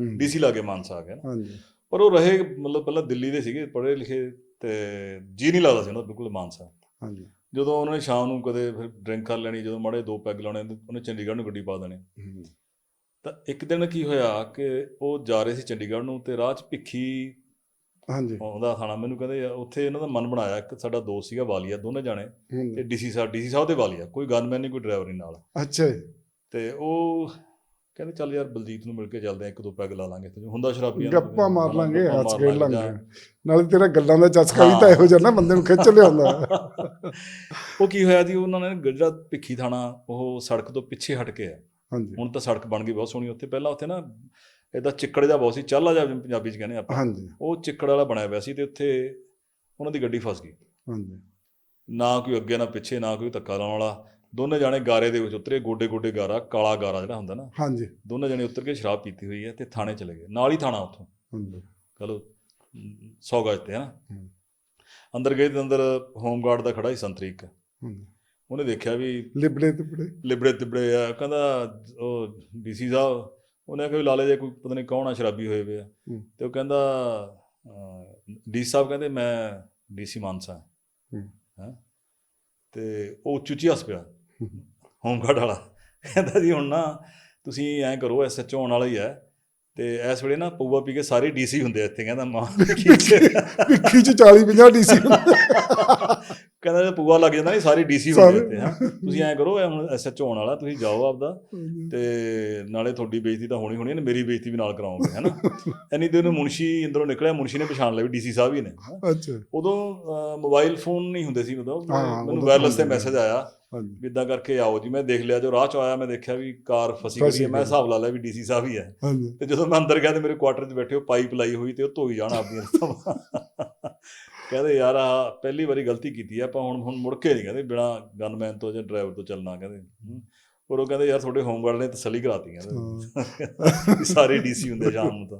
DC ਲਾਗੇ ਮਾਨਸਾ ਆ ਗਿਆ ਨਾ। ਹਾਂਜੀ। ਪਰ ਉਹ ਰਹੇ ਮਤਲਬ ਪਹਿਲਾਂ ਦਿੱਲੀ ਦੇ ਸੀਗੇ ਪੜ੍ਹੇ ਲਿਖੇ ਤੇ ਜੀ ਨਹੀਂ ਲੱਗਦਾ ਸੀ ਉਹਨਾਂ ਬਿਲਕੁਲ ਮਾਨਸਾ। ਹਾਂਜੀ। ਜਦੋਂ ਉਹਨਾਂ ਨੇ ਸ਼ਾਮ ਨੂੰ ਕਦੇ ਫਿਰ ਡਰਿੰਕ ਕਰ ਲੈਣੀ ਜਦੋਂ ਮਾੜੇ ਦੋ ਪੈਗ ਲਾਉਣੇ ਉਹਨੇ ਚੰਡੀਗੜ੍ਹ ਨੂੰ ਗੱਡੀ ਪਾ ਦੇਣੀ। ਤਾਂ ਇੱਕ ਦਿਨ ਕੀ ਹੋਇਆ ਕਿ ਉਹ ਜਾ ਰਹੇ ਸੀ ਚੰਡੀਗੜ੍ਹ ਨੂੰ ਤੇ ਰਾਹ 'ਚ ਭਿੱਖੀ ਹਾਂਜੀ। ਆਉਂਦਾ ਥਾਣਾ ਮੈਨੂੰ ਕਹਿੰਦੇ ਉੱਥੇ ਇਹਨਾਂ ਦਾ ਮਨ ਬਣਾਇਆ ਇੱਕ ਸਾਡਾ ਦੋਸਤ ਸੀਗਾ ਵਾਲੀਆ ਦੋਨੇ ਜਾਣੇ। ਤੇ। ਡੀਸੀ ਸਾਹਿਬ ਡੀਸੀ ਸਾਹਿਬ ਦੇ ਵਾਲੀਆ ਕੋਈ ਗਨਮੈਨ ਨਹੀਂ ਕੋਈ ਡਰਾਈਵਰ ਨਹੀਂ ਨਾਲ। ਅੱਛਾ ਤੇ ਉਹ ਕਹਿੰਦੇ ਚੱਲ ਯਾਰ ਬਲਜੀਤ ਨੂੰ ਮਿਲ ਕੇ ਚੱਲਦੇ ਆ ਇੱਕ ਦੋ ਪੈਗ ਲਾ ਲਾਂਗੇ ਤੇ ਹੁੰਦਾ ਸ਼ਰਾਬੀਆਂ ਨੂੰ ਗੱਪਾਂ ਮਾਰ ਲਾਂਗੇ ਗੱਪਾਂ ਹੱਸ ਮਾਰ ਖੇਡ ਲਾਂਗੇ ਨਾਲੇ ਤੇਰਾ ਗੱਲਾਂ ਦਾ ਚਸਕਾ ਵੀ ਤਾਂ। ਇਹੋ ਜਿਹਾ ਨਾ ਬੰਦੇ ਨੂੰ ਖਿੱਚ ਲਿਆਉਂਦਾ। ਉਹ ਕੀ ਹੋਇਆ ਜੀ ਉਹਨਾਂ ਨੇ ਜਿਹੜਾ ਭਿੱਖੀ ਥਾਣਾ ਉਹ ਸੜਕ ਤੋਂ ਪਿੱਛੇ ਹਟ ਕੇ ਆ। ਹਾਂਜੀ। ਹੁਣ ਤਾਂ ਸੜਕ ਬਣ ਗਈ ਬਹੁਤ ਸੋਹਣੀ ਉੱਥੇ। ਪਹਿਲਾਂ ਉੱਥੇ ਨਾ ਇਹਦਾ ਚਿੱਕੜ ਜਿਹਾ ਬਹੁਤ ਸੀ ਚਾਲਾ ਜਿਹਾ ਜਿਵੇਂ ਪੰਜਾਬੀ ਚ ਕਹਿੰਦੇ ਆਪਾਂ। ਹਾਂਜੀ। ਉਹ ਚਿੱਕੜ ਵਾਲਾ ਬਣਿਆ ਹੋਇਆ ਸੀ ਤੇ ਉੱਥੇ ਉਹਨਾਂ ਦੀ ਗੱਡੀ ਫਸ ਗਈ। ਹਾਂਜੀ। ਨਾ ਕੋਈ ਅੱਗੇ ਨਾ ਪਿੱਛੇ ਨਾ ਕੋਈ ਧੱਕਾ ਲਾਉਣ ਵਾਲਾ। ਦੋਨੇ ਜਾਣੇ ਗਾਰੇ ਦੇ ਵਿੱਚ ਉਤਰੇ ਗੋਡੇ ਗੋਡੇ ਗਾਰਾ ਕਾਲਾ ਗਾਰਾ ਜਿਹੜਾ ਹੁੰਦਾ ਨਾ। ਹਾਂਜੀ। ਦੋਨੇ ਜਣੇ ਉਤਰ ਕੇ ਸ਼ਰਾਬ ਪੀਤੀ ਹੋਈ ਹੈ ਤੇ ਥਾਣੇ ਚਲੇ ਗਏ। ਨਾਲ ਹੀ ਥਾਣਾ ਉੱਥੋਂ। ਹਾਂਜੀ। ਚਲੋ 100 ਗਜ ਤੇ ਹੂੰ। ਅੰਦਰ ਗਏ ਤੇ ਅੰਦਰ ਹੋਮਗਾਰਡ ਦਾ ਖੜਾ ਸੀ ਸੰਤਰੀਕ ਹਾਂਜੀ ਉਹਨੇ ਦੇਖਿਆ ਵੀ ਲਿਬੜੇ ਤੇ ਬੜੇ ਲਿਬੜੇ ਤਿਬੜੇ ਆ। ਕਹਿੰਦਾ ਉਹ ਡੀਸੀ ਸਾਹਿਬ ਉਹਨੇ ਕਿਹਾ ਲਾਲੇ ਜੇ ਕੋਈ ਪਤਾ ਨਹੀਂ ਕੌਣ ਆ ਸ਼ਰਾਬੀ ਹੋਏ ਵੇ ਆ। ਹੂੰ। ਤੇ ਉਹ ਕਹਿੰਦਾ ਡੀਸੀ ਸਾਹਿਬ ਕਹਿੰਦੇ ਮੈਂ ਡੀਸੀ ਮਾਨਸਾ। ਹੂੰ। ਹਾਂ? ਤੇ ਉਹ ਉੱਚੀ ਉੱਚੀ ਹੱਸ ਪਿਆ। ਹੋਮਗਾਰਡ ਵਾਲਾ। ਕਹਿੰਦਾ ਜੀ ਹੁਣ ਨਾ ਤੁਸੀਂ ਐਂ ਕਰੋ ਐਸਐਚਓ ਆਉਣ ਵਾਲਾ ਹੀ ਹੈ ਤੇ ਇਸ ਵੇਲੇ ਨਾ ਪਊਆ ਪੀ ਕੇ ਸਾਰੇ ਡੀਸੀ ਹੁੰਦੇ ਆ ਇੱਥੇ। ਕਹਿੰਦਾ ਮਾਂ ਵਿੱਖੀ ਚ 40 50 ਡੀਸੀ ਕਹਿੰਦਾ ਜੇ ਪਊਆ ਲੱਗ ਜਾਂਦਾ ਨਹੀਂ ਸਾਰੇ ਡੀਸੀ ਆ ਸਾਰੇ। ਇੱਥੇ ਹਾਂ। ਤੁਸੀਂ ਐਂ ਕਰੋ ਇਹ ਹੁਣ ਐਸਐਚਓ ਆਉਣ ਵਾਲਾ ਤੁਸੀਂ ਜਾਓ ਆਪਦਾ। ਤੇ ਨਾਲੇ ਤੁਹਾਡੀ ਬੇਇੱਜ਼ਤੀ ਤਾਂ ਹੋਣੀ ਹੋਣੀ ਹੈ ਮੇਰੀ ਬੇਇੱਜ਼ਤੀ ਵੀ ਨਾਲ ਕਰਾਉਂਗੇ ਹੈਨਾ। ਇੰਨੀ ਦਿਨ ਮੁਨਸ਼ੀ ਅੰਦਰੋਂ ਨਿਕਲਿਆ ਮੁਨਸ਼ੀ ਨੇ ਪਛਾਣ ਲਿਆ ਵੀ ਡੀਸੀ ਸਾਹਿਬ ਹੀ ਨੇ ਹੈਂ। ਅੱਛਾ। ਉਦੋਂ ਮੋਬਾਈਲ ਫੋਨ ਨਹੀਂ ਹੁੰਦੇ ਸੀ ਉਦੋਂ ਹਾਂ, ਮੈਨੂੰ ਵਾਇਰਲੈਸ ਤੇ ਮੈਸੇਜ ਆਇਆ ਇਦਾਂ ਕਰਕੇ ਆਓ ਜੀ ਮੈਂ ਦੇਖ ਲਿਆ ਜੋ ਰਾਹ ਚ ਆਇਆ ਮੈਂ ਦੇਖਿਆ ਵੀ ਕਾਰ ਫਸੀ ਗਈ ਹੈ ਮੈਂ। ਹਿਸਾਬ ਲਾ ਲਿਆ ਵੀ ਡੀਸੀ ਸਾਹਿਬ ਹੀ ਹੈ। ਤੇ ਜਦੋਂ ਮੈਂ ਅੰਦਰ ਗਿਆ ਤੇ ਮੇਰੇ ਕੁਆਟਰ 'ਚ ਬੈਠੇ ਉਹ ਪਾਈਪ ਲਾਈ ਹੋਈ ਤੇ ਉਹ ਧੋਈ ਜਾਣ ਆਪਦੀਆਂ ਰਸਮਾਂ ਕਹਿੰਦੇ ਯਾਰ ਆ ਪਹਿਲੀ ਵਾਰੀ ਗਲਤੀ ਕੀਤੀ ਆ ਆਪਾਂ ਹੁਣ ਹੁਣ ਮੁੜ ਕੇ ਨਹੀਂ ਕਹਿੰਦੇ ਬਿਨਾ ਗਨਮੈਨ ਤੋਂ ਜਾਂ ਡਰਾਈਵਰ ਤੋਂ ਚੱਲਣਾ ਕਹਿੰਦੇ। ਪਰ ਉਹ ਕਹਿੰਦੇ ਯਾਰ ਤੁਹਾਡੇ ਹੋਮਗਾਰਡ ਨੇ ਤਸੱਲੀ ਕਰਾਤੀ ਕਹਿੰਦੇ ਸਾਰੇ ਡੀਸੀ ਹੁੰਦੇ ਸ਼ਾਮ ਨੂੰ ਤਾਂ।